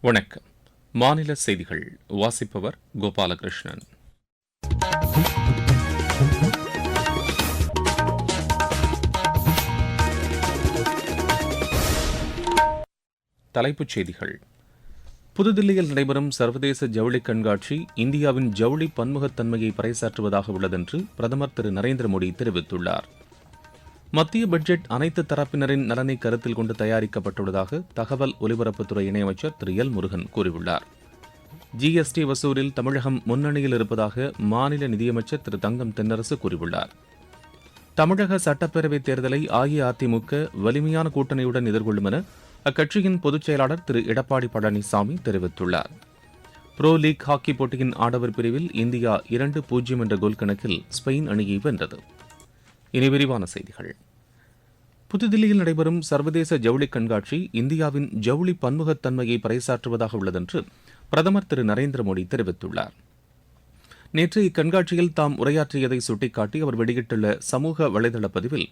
வணக்கம். மாநில செய்திகள் வாசிப்பவர் கோபாலகிருஷ்ணன். தலைப்புச் செய்திகள். புதுதில்லியில் நடைபெறும் சர்வதேச ஜவுளி கண்காட்சி இந்தியாவின் ஜவுளி பன்முகத்தன்மையை பறைசாற்றுவதாக உள்ளதென்று பிரதமர் திரு நரேந்திர மோடி தெரிவித்துள்ளார். மத்திய பட்ஜெட் அனைத்து தரப்பினரின் நலனை கருத்தில் கொண்டு தயாரிக்கப்பட்டுள்ளதாக தகவல் ஒலிபரப்புத்துறை இணையமைச்சர் திரு எல் முருகன் கூறியுள்ளார். ஜிஎஸ்டி வசூலில் தமிழகம் முன்னணியில் இருப்பதாக மாநில நிதியமைச்சர் திரு தங்கம் தென்னரசு கூறியுள்ளார். தமிழக சட்டப்பேரவைத் தேர்தலை அஇஅதிமுக வலிமையான கூட்டணியுடன் எதிர்கொள்ளும் என அக்கட்சியின் பொதுச் செயலாளர் திரு எடப்பாடி பழனிசாமி தெரிவித்துள்ளார். புரோ லீக் ஹாக்கி போட்டியின் ஆடவர் பிரிவில் இந்தியா இரண்டு பூஜ்ஜியம் என்ற கோல் கணக்கில் ஸ்பெயின் அணியை வென்றது. இனி விரிவான செய்திகள். புதுதில்லியில் நடைபெறும் சர்வதேச ஜவுளி கண்காட்சி இந்தியாவின் ஜவுளி பன்முகத்தன்மையை பறைசாற்றுவதாக உள்ளதென்று பிரதமர் திரு நரேந்திர மோடி தெரிவித்துள்ளார். நேற்று இக்கண்காட்சியில் தாம் உரையாற்றியதை சுட்டிக்காட்டி அவர் வெளியிட்டுள்ள சமூக வலைதள பதிவில்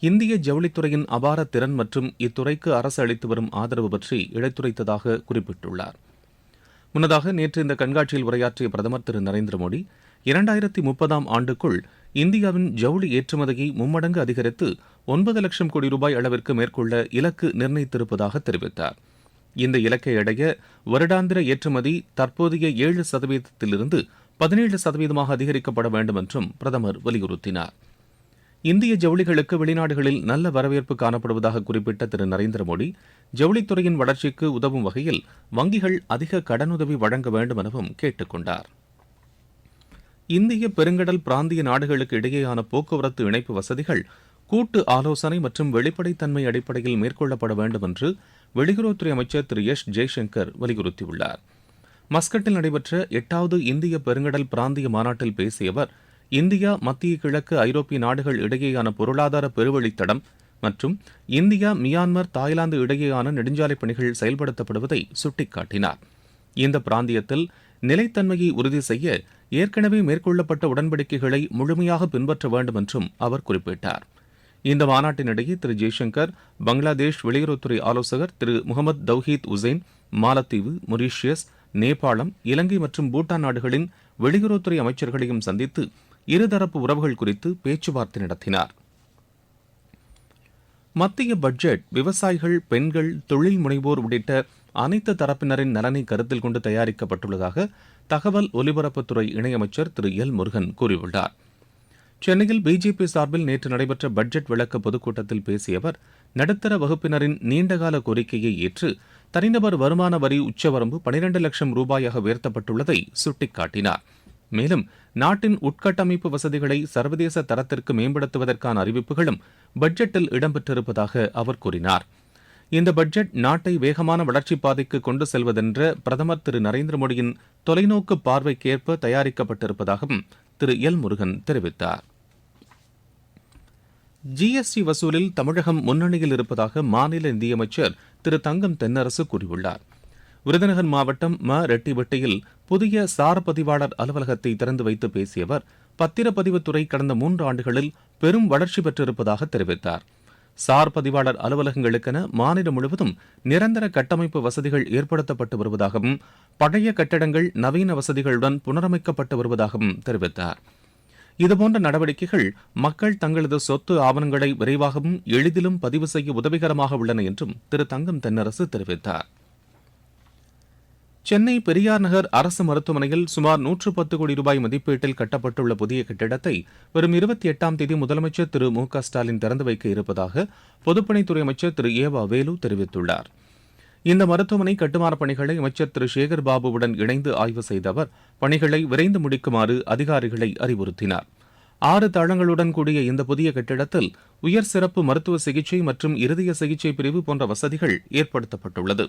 இந்திய ஜவுளித்துறையின் அபார திறன் மற்றும் இத்துறைக்கு அரசு அளித்து வரும் ஆதரவு பற்றி இழைத்துரைத்ததாக குறிப்பிட்டுள்ளார். முன்னதாக நேற்று இந்த கண்காட்சியில் உரையாற்றிய பிரதமர் திரு நரேந்திர மோடி இரண்டாயிரத்தி முப்பதாம் ஆண்டுக்குள் இந்தியாவின் ஜவுளி ஏற்றுமதியை மும்மடங்கு அதிகரித்து ஒன்பது லட்சம் கோடி ரூபாய் அளவிற்கு மேற்கொள்ள இலக்கு நிர்ணயித்திருப்பதாக தெரிவித்தார். இந்த இலக்கை அடைய வருடாந்திர ஏற்றுமதி தற்போதைய ஏழு சதவீதத்திலிருந்து பதினேழு சதவீதமாக அதிகரிக்கப்பட வேண்டும் என்றும் பிரதமர் வலியுறுத்தினார். இந்திய ஜவுளிகளுக்கு வெளிநாடுகளில் நல்ல வரவேற்பு காணப்படுவதாக குறிப்பிட்ட திரு. நரேந்திர மோடி ஜவுளித்துறையின் வளர்ச்சிக்கு உதவும் வகையில் வங்கிகள் அதிக கடனுதவி வழங்க வேண்டும் எனவும் கேட்டுக் கொண்டாா் இந்திய பெருங்கடல் பிராந்திய நாடுகளுக்கு இடையேயான போக்குவரத்து இணைப்பு வசதிகள் கூட்டு ஆலோசனை மற்றும் வெளிப்படைத்தன்மை அடிப்படையில் மேற்கொள்ளப்பட வேண்டும் என்று வெளியுறவுத்துறை அமைச்சர் திரு எஸ் ஜெய்சங்கர் வலியுறுத்தியுள்ளார். மஸ்கட்டில் நடைபெற்ற எட்டாவது இந்திய பெருங்கடல் பிராந்திய மாநாட்டில் பேசிய அவர் இந்தியா மத்திய கிழக்கு ஐரோப்பிய நாடுகள் இடையேயான பொருளாதார பெருவழித்தடம் மற்றும் இந்தியா மியான்மர் தாய்லாந்து இடையேயான நெடுஞ்சாலை பணிகள் செயல்படுத்தப்படுவதை சுட்டிக்காட்டினார். இந்த பிராந்தியத்தில் நிலைத்தன்மையை உறுதி செய்ய ஏற்கனவே மேற்கொள்ளப்பட்ட உடன்படிக்கைகளை முழுமையாக பின்பற்ற வேண்டும் என்றும் அவர் குறிப்பிட்டார். இந்த மாநாட்டினிடையே திரு ஜெய்சங்கர் பங்களாதேஷ் வெளியுறவுத்துறை ஆலோசகர் திரு முகமது தௌஹீத் உசைன் மாலத்தீவு மொரீஷியஸ் நேபாளம் இலங்கை மற்றும் பூட்டான் நாடுகளின் வெளியுறவுத்துறை அமைச்சர்களையும் சந்தித்து இருதரப்பு உறவுகள் குறித்து பேச்சுவார்த்தை நடத்தினார். மத்திய பட்ஜெட் விவசாயிகள் பெண்கள் தொழில் முனைவோர் உள்ளிட்ட அனைத்து தரப்பினரின் நலனை கருத்தில் கொண்டு தயாரிக்கப்பட்டுள்ளதாக தகவல் ஒலிபரப்புத்துறை இணையமைச்சர் திரு எல் முருகன் கூறியுள்ளார். சென்னையில் பிஜேபி சார்பில் நேற்று நடைபெற்ற பட்ஜெட் விளக்க பொதுக்கூட்டத்தில் பேசிய அவர் நடுத்தர வகுப்பினரின் நீண்டகால கோரிக்கையை ஏற்று தனிநபர் வருமான வரி உச்சவரம்பு பனிரண்டு லட்சம் ரூபாயாக உயர்த்தப்பட்டுள்ளதை சுட்டிக்காட்டினார். மேலும் நாட்டின் உட்கட்டமைப்பு வசதிகளை சர்வதேச தரத்திற்கு மேம்படுத்துவதற்கான அறிவிப்புகளும் பட்ஜெட்டில் இடம்பெற்றிருப்பதாக அவர் கூறினார். இந்த பட்ஜெட் நாட்டை வேகமான வளர்ச்சிப் பாதைக்கு கொண்டு செல்வதென்ற பிரதமர் திரு நரேந்திர மோடியின் தொலைநோக்கு பார்வைக்கேற்ப தயாரிக்கப்பட்டிருப்பதாகவும் திரு எல் முருகன் தெரிவித்தார். ஜிஎஸ்டி வசூலில் தமிழகம் முன்னணியில் இருப்பதாக மாநில நிதியமைச்சர் திரு தங்கம் தென்னரசு கூறியுள்ளார். விருதுநகர் மாவட்டம் ம. ரெட்டிவெட்டியில் புதிய சார் பதிவாளர் அலுவலகத்தை திறந்து வைத்து பேசிய அவர் பத்திரப்பதிவுத்துறை கடந்த மூன்று ஆண்டுகளில் பெரும் வளர்ச்சி பெற்றிருப்பதாக தெரிவித்தார். சார் பதிவாளர் அலுவலகங்களுக்கென மாநிலம் முழுவதும் நிரந்தர கட்டமைப்பு வசதிகள் ஏற்படுத்தப்பட்டு வருவதாகவும் பழைய கட்டடங்கள் நவீன வசதிகளுடன் புனரமைக்கப்பட்டு வருவதாகவும் தெரிவித்தார். இதுபோன்ற நடவடிக்கைகள் மக்கள் தங்களது சொத்து ஆவணங்களை விரைவாகவும் எளிதிலும் பதிவு செய்ய உதவிகரமாக உள்ளன என்றும் திரு தங்கம் தென்னரசு தெரிவித்தார். சென்னை பெரியார் நகர் அரசு மருத்துவமனையில் சுமார் நூற்று பத்து கோடி ரூபாய் மதிப்பீட்டில் கட்டப்பட்டுள்ள புதிய கட்டிடத்தை வரும் இருபத்தி எட்டாம் தேதி முதலமைச்சர் திரு மு க ஸ்டாலின் திறந்து வைக்க இருப்பதாக பொதுப்பணித்துறை அமைச்சர் திரு ஏவா வேலு தெரிவித்துள்ளார். இந்த மருத்துவமனை கட்டுமானப் பணிகளை அமைச்சர் திரு சேகர் பாபுவுடன் இணைந்து ஆய்வு செய்த அவர் பணிகளை விரைந்து முடிக்குமாறு அதிகாரிகளை அறிவுறுத்தினார். ஆறு தளங்களுடன் கூடிய இந்த புதிய கட்டிடத்தில் உயர் சிறப்பு மருத்துவ சிகிச்சை மற்றும் இருதய சிகிச்சை பிரிவு போன்ற வசதிகள் ஏற்படுத்தப்பட்டுள்ளது.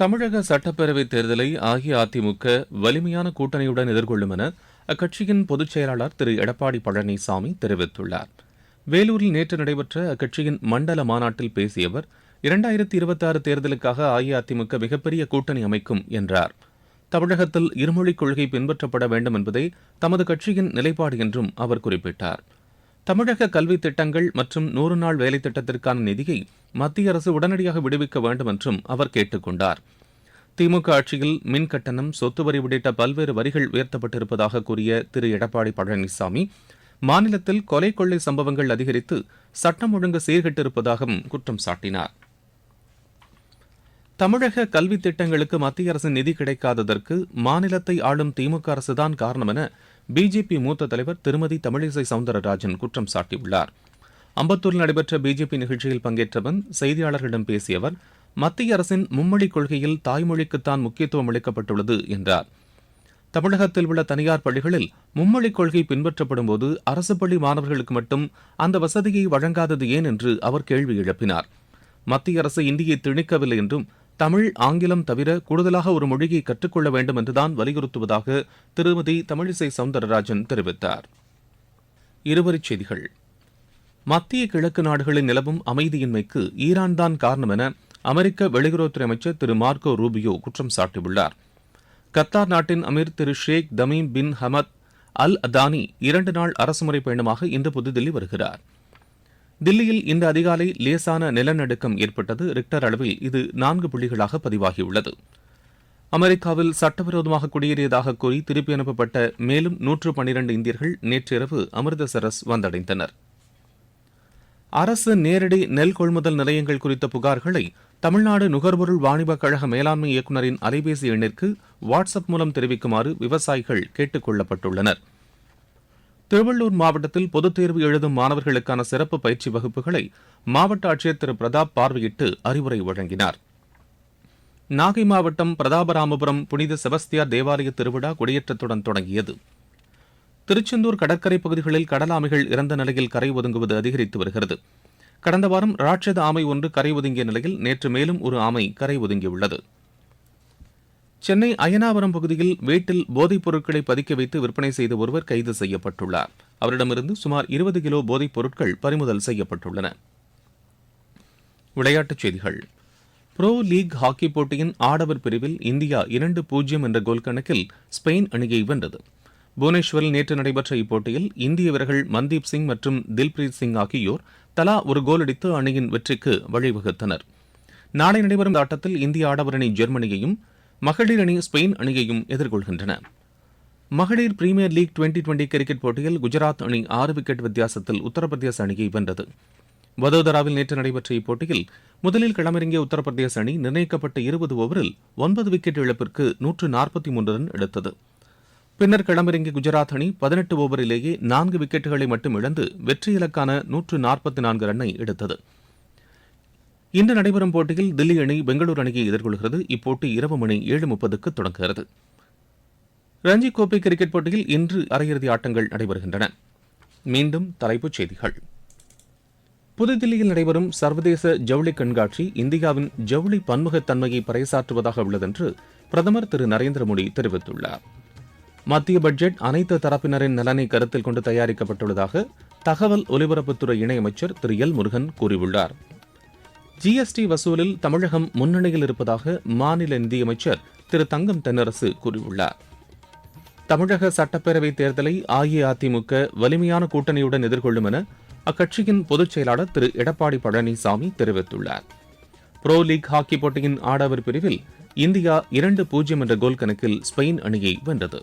தமிழக சட்டப்பேரவைத் தேர்தலை அஇஅதிமுக வலிமையான கூட்டணியுடன் எதிர்கொள்ளும் என அக்கட்சியின் பொதுச் செயலாளர் திரு எடப்பாடி பழனிசாமி தெரிவித்துள்ளார். வேலூரில் நேற்று நடைபெற்ற அக்கட்சியின் மண்டல மாநாட்டில் பேசிய அவர் இரண்டாயிரத்தி இருபத்தி ஆறு தேர்தலுக்காக அஇஅதிமுக மிகப்பெரிய கூட்டணி அமைக்கும் என்றார். தமிழகத்தில் இருமொழிக் கொள்கை பின்பற்றப்பட வேண்டும் என்பதே தமது கட்சியின் நிலைப்பாடு என்றும் அவர் குறிப்பிட்டார். தமிழக கல்வித் திட்டங்கள் மற்றும் நூறு நாள் வேலைத் திட்டத்திற்கான நிதியை மத்திய அரசு உடனடியாக விடுவிக்க வேண்டும் என்றும் அவர் கேட்டுக் கொண்டார் திமுக ஆட்சியில் மின் கட்டணம் சொத்து வரி உள்ளிட்ட பல்வேறு வரிகள் உயர்த்தப்பட்டிருப்பதாக கூறிய திரு. எடப்பாடி பழனிசாமி மாநிலத்தில் கொலை கொள்ளை சம்பவங்கள் அதிகரித்து சட்டம் ஒழுங்கு சீர்கெட்டிருப்பதாகவும் குற்றம் சாட்டினார். தமிழக கல்வித் திட்டங்களுக்கு மத்திய அரசின் நிதி கிடைக்காததற்கு மாநிலத்தை ஆளும் திமுக அரசுதான் காரணம் என பிஜேபி மூத்த தலைவர் திருமதி தமிழிசை சவுந்தரராஜன் குற்றம் சாட்டியுள்ளார். அம்பத்தூரில் நடைபெற்ற பிஜேபி நிகழ்ச்சியில் பங்கேற்றவன் செய்தியாளர்களிடம் பேசிய அவர் மத்திய அரசின் மும்மொழிக் கொள்கையில் தாய்மொழிக்குத்தான் முக்கியத்துவம் அளிக்கப்பட்டுள்ளது என்றார். தமிழகத்தில் உள்ள தனியார் பள்ளிகளில் மும்மொழிக் கொள்கை பின்பற்றப்படும் போது அரசு பள்ளி மாணவர்களுக்கு மட்டும் அந்த வசதியை வழங்காதது ஏன் என்று அவர் கேள்வி எழுப்பினார். மத்திய அரசு இந்தியை திணிக்கவில்லை என்றும் தமிழ் ஆங்கிலம் தவிர கூடுதலாக ஒரு மொழியை கற்றுக்கொள்ள வேண்டும் என்றுதான் வலியுறுத்துவதாக திருமதி தமிழிசை சவுந்தரராஜன் தெரிவித்தார். இருவரிச் செய்திகள். மத்திய கிழக்கு நாடுகளில் நிலவும் அமைதியின்மைக்கு ஈரான் தான் காரணம் என அமெரிக்க வெளியுறவுத்துறை அமைச்சர் திரு மார்க்கோ ரூபியோ குற்றம் சாட்டியுள்ளார். கத்தார் நாட்டின் அமீர் திரு Sheikh Tamim bin Hamad Al Thani இரண்டு நாள் அரசுமுறை பயணமாக இன்று புதுதில்லி வருகிறார். தில்லியில் இந்த அதிகாலை லேசான நிலநடுக்கம் ஏற்பட்டது. ரிக்டர் அளவில் இது நான்கு புள்ளிகளாக பதிவாகியுள்ளது. அமெரிக்காவில் சட்டவிரோதமாக குடியேறியதாக கூறி திருப்பி அனுப்பப்பட்ட மேலும் நூற்று பனிரண்டு இந்தியர்கள் நேற்றிரவு அமிர்தசரஸ் வந்தடைந்தனர். அரசு நேரடி நெல் கொள்முதல் நிலையங்கள் குறித்த புகார்களை தமிழ்நாடு நுகர்பொருள் வாணிபக் கழக மேலாண்மை இயக்குநரின் அலைபேசி எண்ணிற்கு வாட்ஸ்அப் மூலம் தெரிவிக்குமாறு விவசாயிகள் கேட்டுக் கொள்ளப்பட்டுள்ளனர். திருவள்ளூர் மாவட்டத்தில் பொதுத் தேர்வு எழுதும் மாணவர்களுக்கான சிறப்பு பயிற்சி வகுப்புகளை மாவட்ட ஆட்சியர் திரு. பிரதாப் பார்வையிட்டு அறிவுரை வழங்கினார். நாகை மாவட்டம் பிரதாபராமபுரம் புனித செபஸ்தியார் தேவாலய திருவிழா கொடியேற்றத்துடன் தொடங்கியது. திருச்செந்தூர் கடற்கரை பகுதிகளில் கடலாமைகள் இறந்த நிலையில் கரை ஒதுங்குவது அதிகரித்து வருகிறது. கடந்த வாரம் ராட்சத ஆமை ஒன்று கரை ஒதுங்கிய நிலையில் நேற்று மேலும் ஒரு ஆமை கரை ஒதுங்கியுள்ளது. சென்னை அயனாவரம் பகுதியில் வீட்டில் போதைப் பொருட்களை பதுக்கி வைத்து விற்பனை செய்த ஒருவர் கைது செய்யப்பட்டுள்ளார். அவரிடமிருந்து சுமார் இருபது கிலோ போதைப் பொருட்கள் பறிமுதல் செய்யப்பட்டுள்ளன. விளையாட்டுச் செய்திகள். புரோ லீக் ஹாக்கி போட்டியின் ஆடவர் பிரிவில் இந்தியா இரண்டு பூஜ்ஜியம் என்ற கோல் கணக்கில் ஸ்பெயின் அணியை வென்றது. புவனேஸ்வரில் நேற்று நடைபெற்ற இப்போட்டியில் இந்திய வீரர்கள் மன்தீப் சிங் மற்றும் தில்பிரீத் சிங் ஆகியோர் தலா ஒரு கோல் அடித்து அணியின் வெற்றிக்கு வழிவகுத்தனர். நாளை நடைபெறும் ஆட்டத்தில் இந்திய ஆடவர் அணி ஜெர்மனியையும் மகளிர் அணி ஸ்பெயின் அணியையும் எதிர்கொள்கின்றன. மகளிர் premier league twenty twenty cricket போட்டியில் குஜராத் அணி ஆறு விக்கெட் வித்தியாசத்தில் உத்தரப்பிரதேச அணியை வென்றது. வதோதராவில் நேற்று நடைபெற்ற இப்போட்டியில் முதலில் களமிறங்கிய உத்தரப்பிரதேச அணி நிர்ணயிக்கப்பட்ட இருபது ஓவரில் ஒன்பது விக்கெட் இழப்பிற்கு நூற்று நாற்பத்தி மூன்று ரன் எடுத்தது. பின்னர் களமிறங்கிய குஜராத் அணி பதினெட்டு ஓவரிலேயே நான்கு விக்கெட்டுகளை மட்டும் இழந்து வெற்றி இலக்கான நூற்று நாற்பத்தி நான்கு ரன்னை எடுத்தது. இன்று நடைபெறும் போட்டியில் தில்லி அணி பெங்களூரு அணியை எதிர்கொள்கிறது. இப்போட்டி இரவு மணி ஏழு முப்பதுக்கு தொடங்குகிறது. ரஞ்சி கோப்பை கிரிக்கெட் போட்டியில் இன்று அரையிறுதி ஆட்டங்கள் நடைபெறுகின்றன. மீண்டும் தலைப்புச் செய்திகள். புதுதில்லியில் நடைபெறும் சர்வதேச ஜவுளி கண்காட்சி இந்தியாவின் ஜவுளி பன்முகத்தன்மையை பறைசாற்றுவதாக உள்ளதென்று பிரதமர் திரு நரேந்திர மோடி தெரிவித்துள்ளார். மத்திய பட்ஜெட் அனைத்து தரப்பினரின் நலனை கருத்தில் கொண்டு தயாரிக்கப்பட்டுள்ளதாக தகவல் ஒலிபரப்புத்துறை இணையமைச்சர் திரு எல் முருகன் கூறியுள்ளார். ஜிஎஸ்டி வசூலில் தமிழகம் முன்னணியில் இருப்பதாக மாநில நிதியமைச்சர் திரு தங்கம் தென்னரசு கூறியுள்ளார். தமிழக சட்டப்பேரவைத் தேர்தலை அஇஅதிமுக வலிமையான கூட்டணியுடன் எதிர்கொள்ளும் என அக்கட்சியின் பொதுச் செயலாளர் திரு எடப்பாடி பழனிசாமி தெரிவித்துள்ளார். புரோ லீக் ஹாக்கி போட்டியின் ஆடவர் பிரிவில் இந்தியா இரண்டு பூஜ்ஜியம் என்ற கோல் கணக்கில் ஸ்பெயின் அணியை வென்றது.